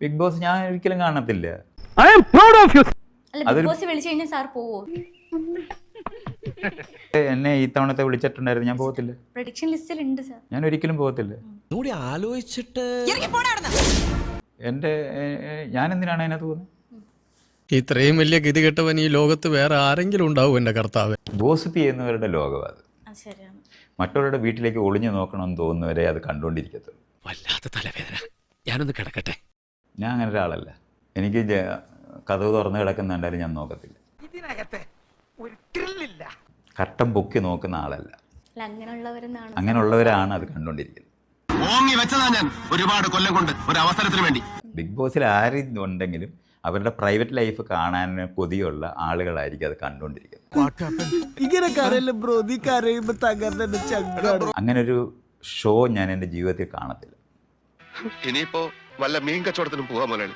Big boss ഞാൻ ഒരിക്കലും കാണത്തില്ല. യു ബിഗ് ബോസ് വിളിച്ചു കഴിഞ്ഞാൽ സാർ പോവോ? എന്നെ ഈ തവണത്തെ വിളിച്ചിട്ടുണ്ടായിരുന്നു. ഞാൻ പോകത്തില്ല പ്രൊഡിക്ഷൻ ലിസ്റ്റിൽ ഉണ്ട് സാർ. ഞാൻ ഒരിക്കലും പോകത്തില്ല കൂടി ആലോചിച്ചിട്ട് എന്റെ ഞാൻ എന്തിനാണ് അതിനകത്ത് പോകുന്നത് ഇത്രയും വലിയ ഗതികെട്ടവൻ ഈ ലോകത്ത് വേറെ ആരെങ്കിലും ഉണ്ടാവും എന്റെ കർത്താവ്. ഗോസിപ്പ് ചെയ്യുന്നവരുടെ ലോകമാണ് അത് മറ്റുള്ളവരുടെ വീട്ടിലേക്ക് ഒളിഞ്ഞു നോക്കണമെന്ന് തോന്നുന്നവരെ അത് കണ്ടുകൊണ്ടിരിക്കത്തുള്ളൂ. വല്ലാത്ത തലവേദന. ഞാനൊന്ന് കിടക്കട്ടെ. ഞാൻ അങ്ങനെ ഒരാളല്ല. എനിക്ക് കഥവ് തുറന്ന് കിടക്കുന്ന കണ്ടാലും ഞാൻ നോക്കത്തില്ല. കട്ടം പൊക്കി നോക്കുന്ന ആളല്ല. അങ്ങനെയുള്ളവരെന്നാണ് അങ്ങനെയുള്ളവരാണ് അത് കണ്ടുകൊണ്ടിരിക്കുന്നത്. ഓങ്ങി വെച്ചതാ ഞാൻ ഒരുപാട് കൊല്ലം കൊണ്ട് ഒരു അവസരത്തിന് വേണ്ടി. ബിഗ് ബോസിൽ ആരും ഉണ്ടെങ്കിലും അവരുടെ പ്രൈവറ്റ് ലൈഫ് കാണാൻ കൊതിയുള്ള ആളുകളായിരിക്കും അത് കണ്ടുകൊണ്ടിരിക്കുന്നത്. അങ്ങനെ ഒരു ഷോ ഞാൻ എന്റെ ജീവിതത്തിൽ കാണത്തില്ല. ഇനിയിപ്പോ വല്ല മീൻ കച്ചവടത്തിനും പോവാൻ മുതലാളി